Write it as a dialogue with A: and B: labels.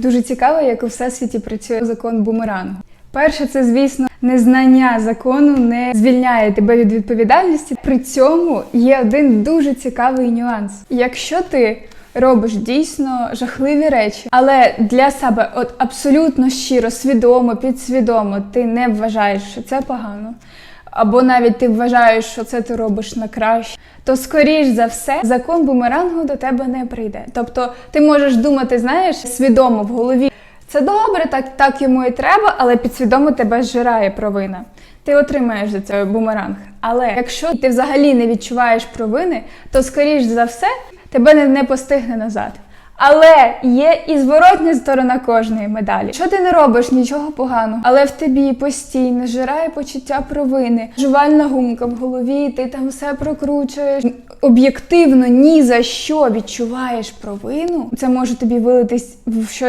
A: Дуже цікаво, як у всесвіті працює закон бумерангу. Перше, це звісно, незнання закону не звільняє тебе від відповідальності. При цьому є один дуже цікавий нюанс. Якщо ти робиш дійсно жахливі речі, але для себе от абсолютно щиро, свідомо, підсвідомо, ти не вважаєш, що це погано. Або навіть ти вважаєш, що це ти робиш на краще, то скоріш за все закон бумерангу до тебе не прийде. Тобто ти можеш думати, знаєш, свідомо в голові. Це добре, так, так йому і треба, але підсвідомо тебе зжирає провина. Ти отримаєш за це бумеранг. Але якщо ти взагалі не відчуваєш провини, то скоріш за все тебе не, не постигне назад. Але є і зворотня сторона кожної медалі. Що ти не робиш нічого поганого, але в тобі постійно жирає почуття провини, жувальна гумка в голові, ти там все прокручуєш. Об'єктивно ні за що відчуваєш провину. Це може тобі вилитись в щось